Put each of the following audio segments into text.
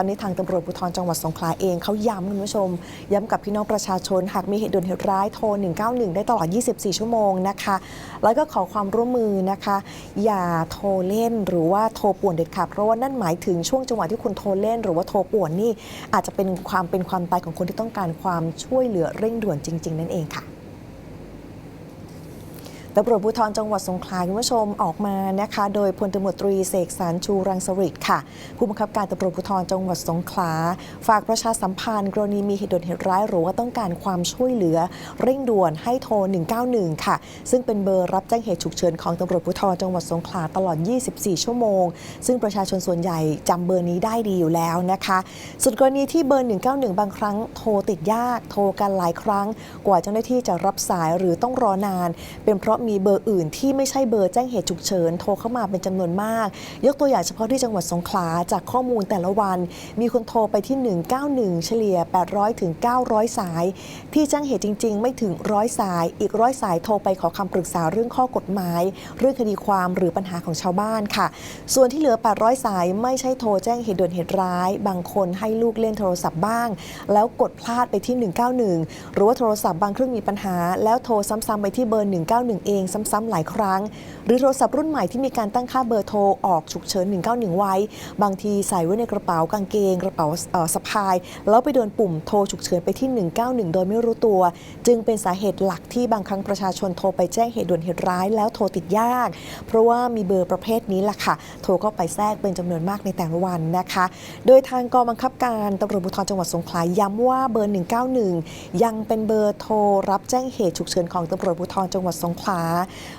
ตอนนี้ทางตำรวจภูธรจังหวัดสงขลาเองเขาย้ำคุณผู้ชม ย้ำกับพี่น้องประชาชน หากมีเหตุด่วนเหตุร้ายโทร 191 ได้ตลอด 24 ชั่วโมงนะคะ แล้วก็ขอความร่วมมือนะคะ อย่าโทรเล่นหรือว่าโทรป่วนเด็ดขาดเพราะว่านั่นหมายถึงช่วงจังหวะที่คุณโทรเล่น หรือว่าโทรป่วนนี่อาจจะเป็นความเป็นความตายของคนที่ต้องการความช่วยเหลือเร่งด่วนจริง ๆ นั่นเองค่ะ ตำรวจภูธรจังหวัดสงขลาคุณผู้ชมออกมานะคะ โดยพลตำรวจตรีเสกสรรชูรังสฤษค่ะ ผู้บังคับการตำรวจภูธรจังหวัดสงขลา ฝากประชาสัมพันธ์ กรณีมีเหตุด่วนเหตุร้ายหรือว่าต้องการความช่วยเหลือ เร่งด่วนให้โทร 191 ค่ะ ซึ่งเป็นเบอร์รับแจ้งเหตุฉุกเฉินของตำรวจภูธรจังหวัดสงขลาตลอด 24 ชั่วโมง ซึ่งประชาชนส่วนใหญ่จำเบอร์นี้ได้ดีอยู่แล้วนะคะส่วนกรณีที่เบอร์ 191 บางครั้งโทรติดยากโทรกันหลายครั้ง กว่าเจ้าหน้าที่จะรับสายหรือต้องรอนาน เป็นเพราะมีเบอร์อื่นที่ไม่ใช่เบอร์แจ้งเหตุฉุกเฉินโทรเข้ามาเป็นจำนวนมาก ยกตัวอย่างเฉพาะที่จังหวัดสงขลาจากข้อมูลแต่ละวัน มีคนโทรไปที่ 191 เฉลี่ย 800ถึง900 สาย ที่แจ้งเหตุจริง ๆ ไม่ถึงร้อยสาย อีกร้อยสายโทรไปขอคำปรึกษาเรื่องข้อกฎหมาย เรื่องคดีความหรือปัญหาของชาวบ้านค่ะ ส่วนที่เหลือ 800 สายไม่ใช่โทรแจ้งเหตุด่วนเหตุร้าย บางคนให้ลูกเล่นโทรศัพท์บ้าง แล้วกดพลาดไปที่ 191 หรือว่าโทรศัพท์บางเครื่องมีปัญหา แล้วโทรซ้ำๆไปที่เบอร์ 191เองซ้ำๆหลายครั้ง หรือโทรศัพท์รุ่นใหม่ที่มีการตั้งค่าเบอร์โทรออกฉุกเฉิน 191 ไว้ บางทีใส่ไว้ในกระเป๋ากางเกง กระเป๋าสะพาย แล้วไปโดนปุ่มโทรฉุกเฉินไปที่ 191 โดยไม่รู้ตัว จึงเป็นสาเหตุหลักที่บางครั้งประชาชนโทรไปแจ้งเหตุด่วนเหตุร้ายแล้วโทรติดยาก เพราะว่ามีเบอร์ประเภทนี้แหละค่ะ โทรเข้าไปแทรกเป็นจำนวนมากในแต่ละวันนะคะ โดยทางกองบังคับการตำรวจภูธรจังหวัดสงขลาย้ำว่าเบอร์ 191 ยังเป็นเบอร์โทรรับแจ้งเหตุฉุกเฉินของตำรวจภูธรจังหวัดสงขลา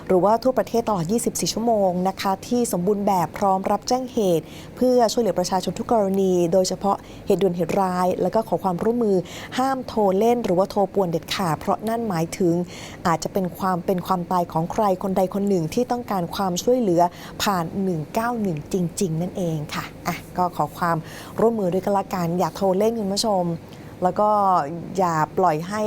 หรือว่าทั่วประเทศตลอด 24 ชั่วโมงนะคะที่สมบูรณ์แบบพร้อมรับแจ้งเหตุ เพื่อช่วยเหลือประชาชนทุกกรณี โดยเฉพาะเหตุด่วนเหตุร้าย แล้วก็ขอความร่วมมือห้ามโทรเล่น หรือว่าโทรป่วนเด็ดขาดเพราะนั่นหมายถึง อาจจะเป็นความเป็นความตายของใครคนใดคนหนึ่งที่ต้องการความช่วยเหลือผ่าน 191 จริง ๆ นั่นเองค่ะอะก็ขอความร่วมมือด้วยกันละกันอย่าโทรเล่นคุณผู้ชม แล้วก็อย่าปล่อยให้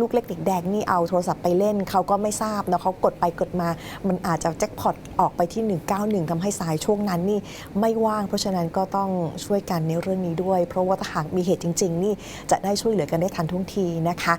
ลูกเล็กเด็กแดงนี่เอาโทรศัพท์ไปเล่น เขาก็ไม่ทราบนะเขากดไปกดมา มันอาจจะแจ็คพอตออกไปที่ 191ทำให้สายช่วงนั้นนี่ไม่ว่าง เพราะฉะนั้นก็ต้องช่วยกันในเรื่องนี้ด้วย เพราะว่าถ้าหากมีเหตุจริง ๆ นี่จะได้ช่วยเหลือกันได้ทันท่วงทีนะคะ